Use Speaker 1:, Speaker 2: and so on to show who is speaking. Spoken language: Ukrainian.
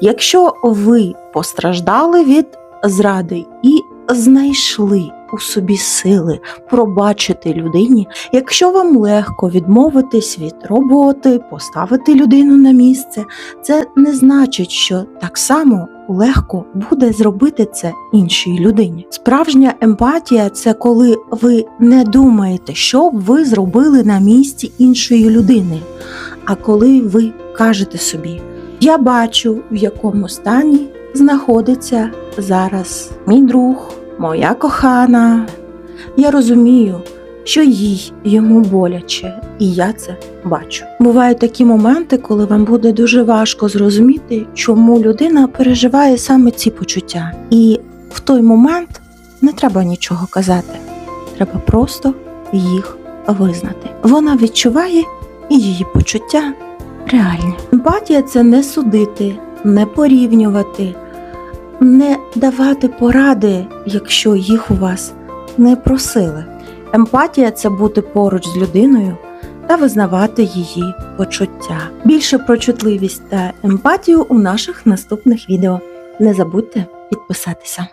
Speaker 1: Якщо ви постраждали від зради і знайшли у собі сили пробачити людині, якщо вам легко відмовитись від роботи, поставити людину на місце, це не значить, що так само легко буде зробити це іншій людині. Справжня емпатія це коли ви не думаєте, що б ви зробили на місці іншої людини. А коли ви кажете собі, я бачу, в якому стані знаходиться зараз мій друг, моя кохана. Я розумію, що їй йому боляче, і я це бачу. Бувають такі моменти, коли вам буде дуже важко зрозуміти, чому людина переживає саме ці почуття. І в той момент не треба нічого казати, треба просто їх визнати. Вона відчуває і її почуття реальні. Емпатія це не судити, не порівнювати, не давати поради, якщо їх у вас не просили. Емпатія це бути поруч з людиною та визнавати її почуття. Більше про чутливість та емпатію у наших наступних відео. Не забудьте підписатися.